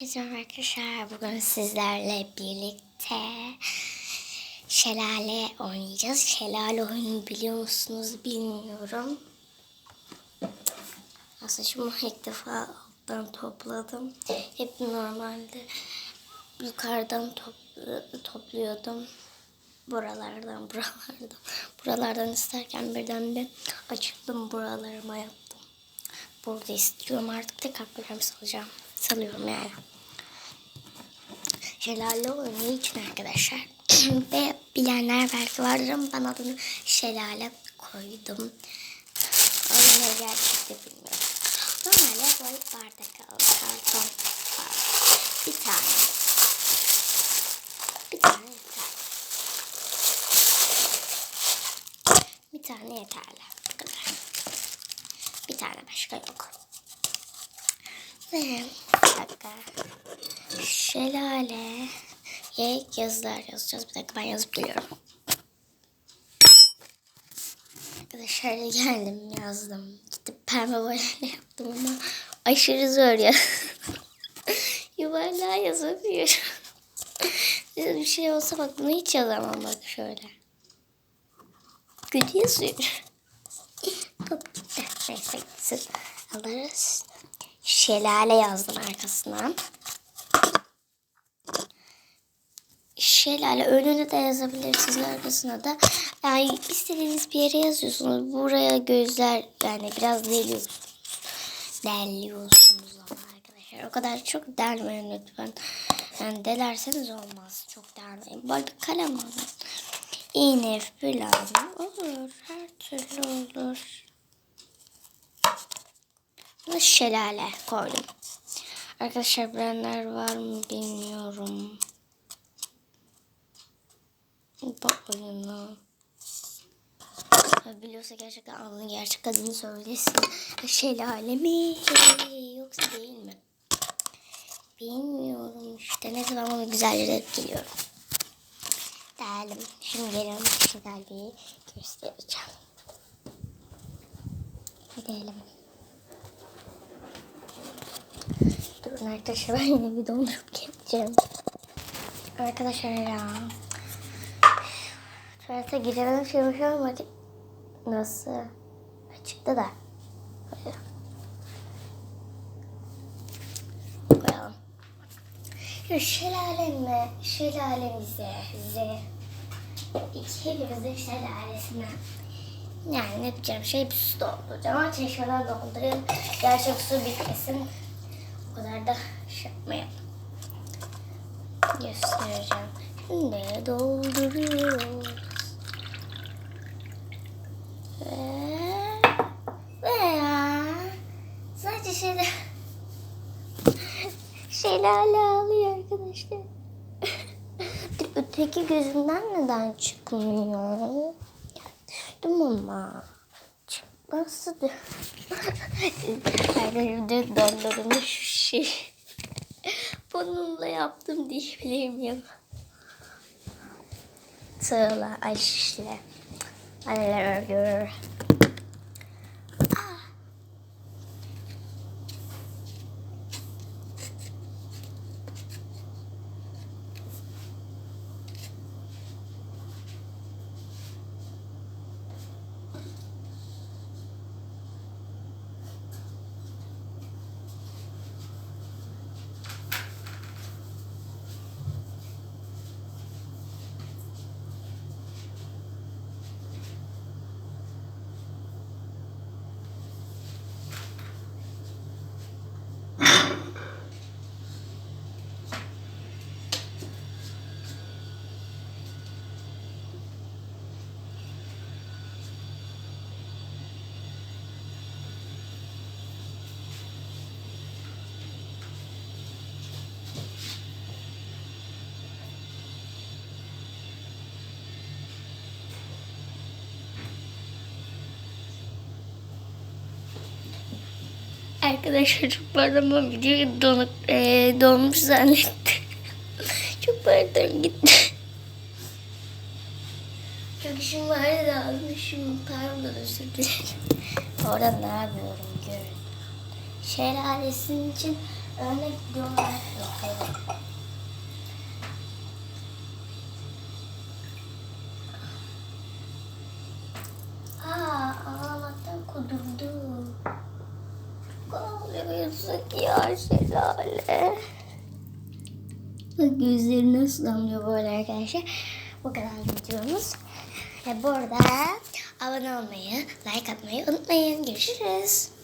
Bizim arkadaşlar bugün sizlerle birlikte şelale oynayacağız. Şelale oyunu biliyor musunuz bilmiyorum. Şimdi ilk defa alttan topladım. Hep normalde yukarıdan topl- topluyordum. Buralardan, buralardan, buralardan isterken birden bir açıldım buralarıma yaptım. Burada istiyorum artık da kalkmıyorum salacağım. Salıyorum yani. Şelale oyunu için arkadaşlar. Ve bilenler belki vardır ama ben adını şelale koydum. Oyunu gerçekten bilmiyorum. Normalde böyle bardak aldım. Karton var. Bir tane. Bir tane yeter. Bir tane yeterli. Bu kadar. Bir tane başka yok. Ve bir dakika. Şelale. Ye yazılar yazacağız. Bir dakika ben yazıp geliyorum. Arkadaşlar geldim yazdım. Gidip pembe boyayla yaptım ama aşırı zor ya. Yuvarlığa yazamıyorum. bir şey olsa bak bunu hiç yazamam bak şöyle. Kötü yazıyorum. Top gitti. Neyse gitsin. Alırız. Şelale yazdım arkasına. Şelale önüne de yazabilirsiniz arkasına da. Yani istediğiniz bir yere yazıyorsunuz. Buraya gözler yani biraz deliyorsunuz. Ama arkadaşlar. O kadar çok dermeyin lütfen. Yani delerseniz olmaz. Çok dermeyin. Böyle bir kalem alın. İğne falan olur. Her türlü olur. Bunu şelale koydum. Arkadaşlar bilenler var mı bilmiyorum. Bak oyunu. Biliyorsa gerçekten adını gerçek adını söylesin. Şelale mi? Yoksa değil mi? Bilmiyorum işte. Neyse ben bunu güzelce de geliyorum. Değerlim. Şimdi geliyorum. Şelaleyi göstereceğim. Gidelim. Durun arkadaşlar ben yine bir dondurup geleceğim. Arkadaşlar ya. Tuvalete girelim şimdi olmadı. Nasıl? Açıkta da. Koyalım. Şu şelaleme, şelalemize, bize, iki hepimizin şelalesine. Yani yapacağım şey bir su dolduracağım ama çeşmeden doldurayım. Gerçek su bitmesin. Kadar da şey yapmayalım. Göstereceğim. Şimdi dolduruyoruz. Ve, ve ya, sadece şeyler şelale ağlıyor arkadaşlar. Öteki gözümden neden çıkmıyor? Düştüm ama. Çıkması da. Her evde dondurmuş şey. Bununla yaptım diye bilemiyorum. Tığla, ay şişle. Alır. Arkadaşlar çok pardon ben videoyu donuk, e, donmuş zannettim. çok pardon gitti. Çok işim vardı da almışım. Pardon özür dilerim. Orada ne yapıyorum görün. Şelalesinin için Örnek videolar yapıyorum. Aa, Ağlıyorsun ya şelale. Bak gözleri nasıl damlıyor böyle arkadaşlar. Bu kadar videomuz. Ve burada abone olmayı, like atmayı unutmayın. Görüşürüz.